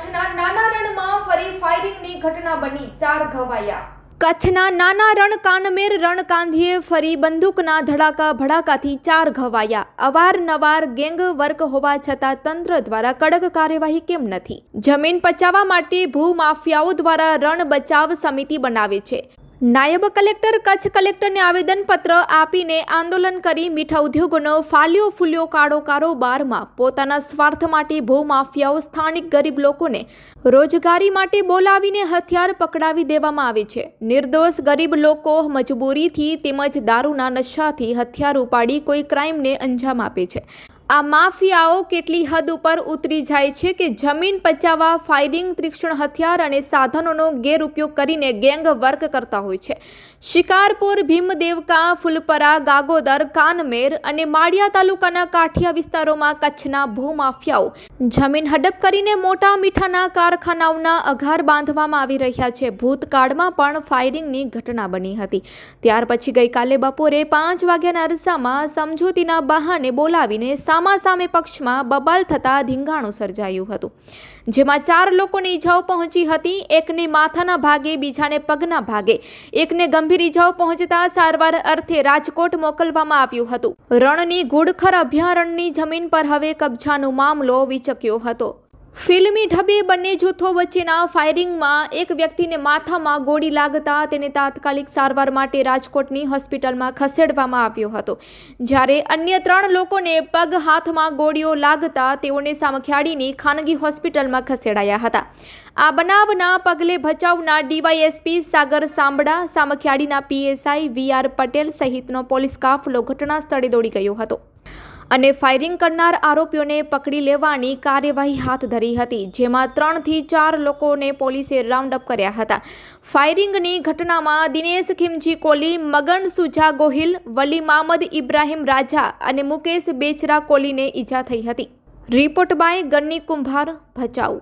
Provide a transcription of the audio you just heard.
કચ્છના નાના રણમાં ફરી ફાયરિંગની ઘટના બની, ચાર ઘવાયા. કચ્છના નાના રણ કાનમેર રણ કાંધીએ ફરી બંદૂકના ધડાકા ભડાકાથી ચાર ઘવાયા. અવારનવાર ગેંગ વર્ક હોવા છતાં તંત્ર દ્વારા કડક કાર્યવાહી કેમ નથી? જમીન પચાવવા માટે ભૂમાફિયાઓ દ્વારા રણ બચાવ સમિતિ બનાવે છે. નાયબ કલેક્ટર, કચ્છ કલેક્ટરને આવેદનપત્ર આપીને આંદોલન કરી મીઠા ઉદ્યોગોનો ફાલ્યો ફૂલ્યો કાળો કારોબારમાં પોતાના સ્વાર્થ માટે ભૂમાફિયાઓ, સ્થાનિક ગરીબ લોકોને રોજગારી માટે બોલાવીને હથિયાર પકડાવી દેવામાં આવે છે. નિર્દોષ ગરીબ લોકો મજબૂરીથી તેમજ દારૂના નશાથી હથિયાર ઉપાડી કોઈ ક્રાઇમને અંજામ આપે છે. આ માફિયાઓ કેટલી હદ ઉપર ઉતરી જાય છે કે જમીન પચાવવા ફાયરિંગ તીક્ષ્ણ હથિયાર અને સાધનોનો ગેરઉપયોગ કરીને ગેંગ વર્ક કરતા હોય છે. શિકારપુર, ભીમદેવકા, ફુલપરા, ગાગોદર, કાનમેર અને માળિયા તાલુકાના કાઠિયા વિસ્તારોમાં કચ્છના ભૂમાફિયાઓ. જમીન હડપ કરીને મોટા મીઠાના કારખાનાઓના અઘાર બાંધવામાં આવી રહ્યા છે. ભૂતકાળમાં પણ ફાયરિંગની ઘટના બની હતી. ત્યાર પછી ગઈકાલે બપોરે પાંચ વાગ્યાના અરસામાં સમજૂતીના બહાને બોલાવીને સામાસામે પક્ષમાં બબાલ થતા ધીંગાણું સર્જાયું હતું. જેમાં ચાર લોકોને ઈજાઓ પહોંચી હતી, એકને માથાના ભાગે, બીજાને પગના ભાગે. એકને ગંભીર ઈજાઓ પહોંચતા સારવાર અર્થે રાજકોટ મોકલવામાં આવ્યું હતું. રણની ઘુડખર અભયારણ્યની જમીન પર હવે કબજાનો મામલો વિચક્યો હતો. ફિલ્મી ઢબે બંને જૂથો વચ્ચેના ફાયરિંગમાં એક વ્યક્તિને માથામાં ગોળી લાગતા તેને તાત્કાલિક સારવાર માટે રાજકોટની હોસ્પિટલમાં ખસેડવામાં આવ્યો હતો. જ્યારે અન્ય ત્રણ લોકોને પગ હાથમાં ગોળીઓ લાગતા તેઓને સામખિયાળીની ખાનગી હોસ્પિટલમાં ખસેડાયા હતા. આ બનાવના પગલે ભચાઉના ડીવાયએસપી સાગર સાંબડા, સામખિયાળીના પીએસઆઈ વી આર પટેલ સહિતનો પોલીસ કાફલો ઘટના સ્થળે દોડી ગયો હતો. અને ફાયરિંગ કરનાર આરોપીઓને પકડી લેવાની કાર્યવાહી હાથ ધરી હતી, જેમાં ત્રણથી ચાર લોકોને પોલીસે રાઉન્ડ અપ કર્યા હતા. ફાયરિંગની ઘટનામાં દિનેશ ખીમજી કોલી, મગન સુજા ગોહિલ વલી મામદ ઇબ્રાહિમ રાજા અને મુકેશ બેચરા કોલીને ઈજા થઈ હતી. રિપોર્ટ બાય ગન્ની કુંભાર, ભચાઉ.